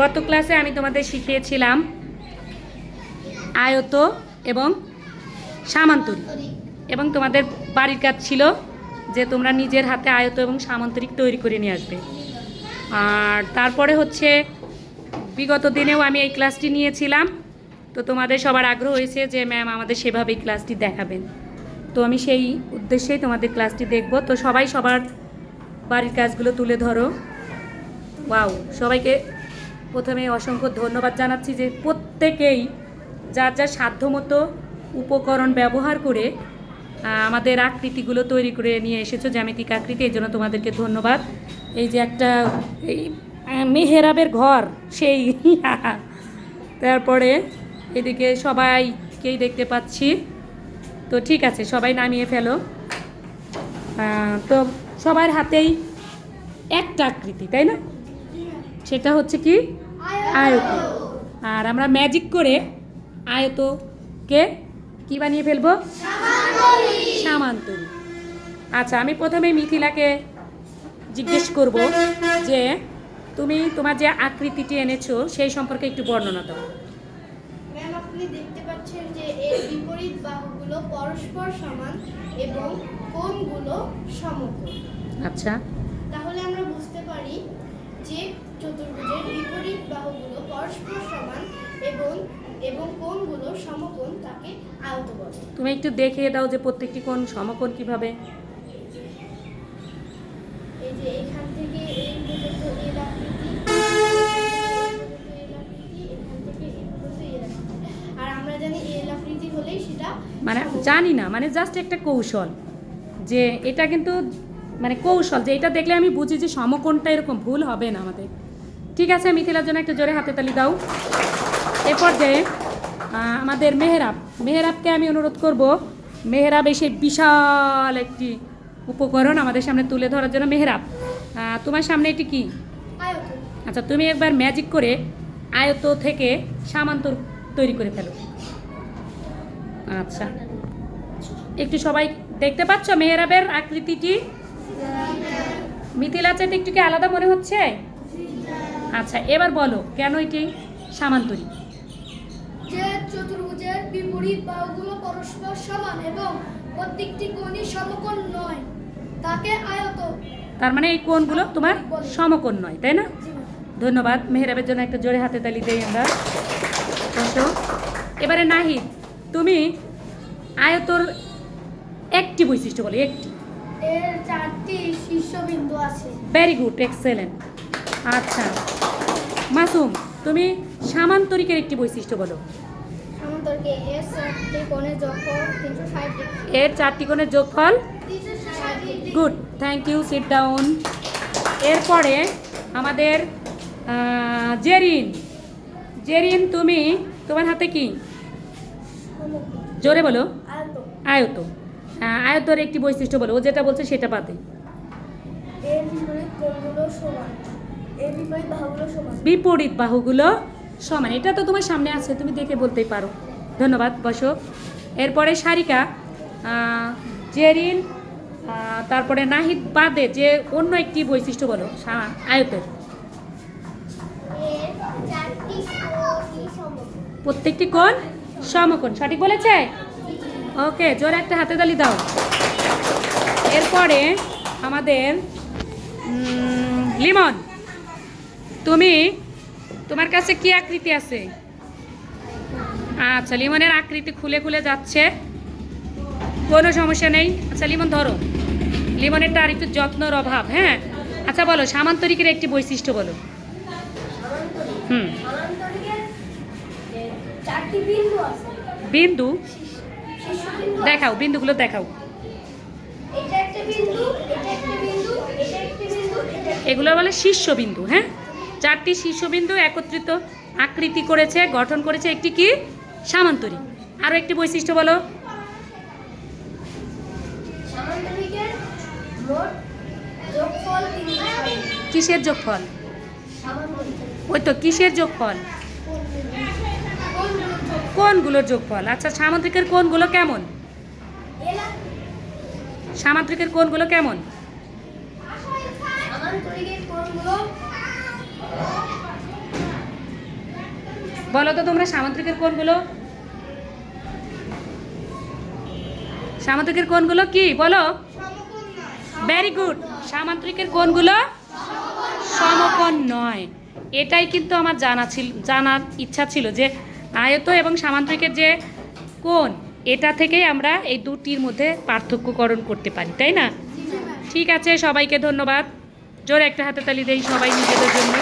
গত ক্লাসে আমি তোমাদের শিখিয়েছিলাম আয়ত এবং সামান্তরিক। এবং তোমাদের বাড়ির কাজ ছিল যে তোমরা নিজের হাতে আয়ত এবং সামান্তরিক তৈরি করে নিয়ে আসবে। আর তারপরে হচ্ছে বিগত দিনেও আমি এই ক্লাসটি নিয়েছিলাম। তো তোমাদের সবার আগ্রহ হয়েছে যে, ম্যাম, আমাদের সেভাবেই ক্লাসটি দেখাবেন। তো আমি সেই উদ্দেশ্যেই তোমাদের ক্লাসটি দেখব। তো সবাই সবার বাড়ির কাজগুলো তুলে ধরো। ওয়াও, সবাইকে প্রথমে অসংখ্য ধন্যবাদ জানাচ্ছি যে প্রত্যেকেই যার যার সাধ্যমতো উপকরণ ব্যবহার করে আমাদের আকৃতিগুলো তৈরি করে নিয়ে এসেছ, জ্যামিতিক আকৃতি, এই জন্য তোমাদেরকে ধন্যবাদ। এই যে একটা, এই মেহেরাবের ঘর, সেই, তারপরে এদিকে সবাইকেই দেখতে পাচ্ছি। তো ঠিক আছে, সবাই নামিয়ে ফেলো। তো সবার হাতেই একটা আকৃতি, তাই না? সেটা হচ্ছে কি? আয়ত। আর আমরা ম্যাজিক করে আয়তকে কি বানিয়ে ফেলব? সামান্তরিক আচ্ছা আমি প্রথমে মিথিলাকে জিজ্ঞেস করব যে তুমি তোমার যে আকৃতিটি এনেছো সেই সম্পর্কে একটু বর্ণনা দাও। ম্যাম আপনি দেখতে পাচ্ছেন যে এর বিপরীত বাহুগুলো পরস্পর সমান এবং কোণগুলো সমকোণ। আচ্ছা। তাহলে আমরা বুঝতে পারি যে চতুর্ভুজের বিপরীত বাহুগুলো পরস্পর সমান এবং এবং কোণগুলো সমকোণ তাকে আয়ত বলে তুমি একটু দেখিয়ে দাও যে প্রত্যেকটি কোণ সমকোণ কীভাবে এই যে এখান থেকে এই পর্যন্ত এর আকৃতি এর আকৃতি, এখান থেকে এই পর্যন্ত এর আকৃতি। আর আমরা জানি এল আকৃতি হলেই সেটা মানে জানি না মানে জাস্ট একটা কৌশল যে এটা কিন্তু মানে কৌশল যে এটা দেখলে আমি বুঝি যে সমকোণটা এরকম ভুল হবে না আমাদের। ঠিক আছে মিথিলার জন্য একটা জোরে হাতে তালি দাও। এরপর যে আমাদের মেহরাব। মেহরাবকে আমি অনুরোধ করব মেহরাব এসে বিশাল একটি উপকরণ আমাদের সামনে তুলে ধরার জন্য। মেহরাব তোমার সামনে এটি কি? আচ্ছা তুমি একবার ম্যাজিক করে আয়ত থেকে সামান্তর তৈরি করে ফেলো। আচ্ছা। একটু সবাই দেখতে পাচ্ছ মেহরাবের আকৃতিটি? মিথিলা চাইতে একটু কি আলাদা মনে হচ্ছে? আচ্ছা এবার বলো কেন এটি সামান্তরিক যে চতুর্ভুজের বিপরীত বাহুগুলো পরস্পর সমান এবং প্রত্যেকটি কোণই সমকোণ নয় তাকে আয়ত। তার মানে এই কোণগুলো তোমার সমকোণ নয় তাই না? ধন্যবাদ মেহরাবের জন্য একটা জোরে হাতে তালি দেই আমরা। এবারে নাহিদ তুমি আয়তর একটি বৈশিষ্ট্য বলো একটি। এর চারটি ভেরি গুড এক্সেলেন্ট আচ্ছা। মাসুম তুমি সামান্তরিকের একটি বৈশিষ্ট্য বলো। এর চারটি কোণের যোগফল? Good thank you sit down এরপরে আমাদের জেরিন। জেরিন তুমি তোমার হাতে কি? জোরে বলো। আয়ত। আয়ত। আয়তর একটি বৈশিষ্ট্য বলো ও যেটা বলছে সেটা বাদে। এর বিপরীত কোণগুলো সমান। এর বিপরীত বাহুগুলো সমান। বিপরীত বাহুগুলো সমান। এটা তো তোমার সামনে আছে তুমি দেখে বলতেই পারো। ধন্যবাদ বসো। এরপরে সারিকা জেরিন তারপরে নাহিদ বাদে যে অন্য একটি বৈশিষ্ট্য বলো আয়তের। প্রত্যেকটি কোণ সমকোণ। সঠিক বলেছে? ওকে জোরে একটা হাতে তালি দাও। এরপরে আমাদের লিমন, তুমি, তোমার কাছে কি আকৃতি আছে? আচ্ছা লিমনের আকৃতি খুলে খুলে যাচ্ছে। কোনো সমস্যা নেই। আচ্ছা লিমন, ধরো। লিমনেরটা আর একটু যত্নর অভাব হ্যাঁ? আচ্ছা বলো, সামান্তরিকের একটি বৈশিষ্ট্য বলো। হুম। বিন্দু? দেখাও, বিন্দুগুলো দেখাও। এটা একটা বিন্দু, এটা একটা বিন্দু এটা একটি বিন্দু এটা একটা- এগুলো বলে শীর্ষবিন্দু হ্যাঁ? চারটি শীর্ষবিন্দু একত্রিত আকৃতি করেছে গঠন করেছে একটি কি? সামান্তরিক। আরও একটি বৈশিষ্ট্য বলো। কিসের যোগফল? ওই তো কিসের যোগফল? কোনগুলোর যোগফল? আচ্ছা সামান্তরিকের কোনগুলো কেমন? এলা সামান্তরিকের কোনগুলো কেমন? বলো তো তোমরা সামান্তরিকের কোণগুলো সামান্তরিকের কোণগুলো কি? বলো। ভেরি গুড সামান্তরিকের কোণগুলো সমকোণ নয়। এটাই কিন্তু আমার জানা ছিল জানার ইচ্ছা ছিল যে আয়ত এবং সামান্তরিকের যে কোণ এটা থেকেই আমরা এই দুটির মধ্যে পার্থক্যকরণ করতে পারি তাই না? ঠিক আছে সবাইকে ধন্যবাদ। জোরে একটা হাতে তালি দেই সবাই নিজেদের জন্য।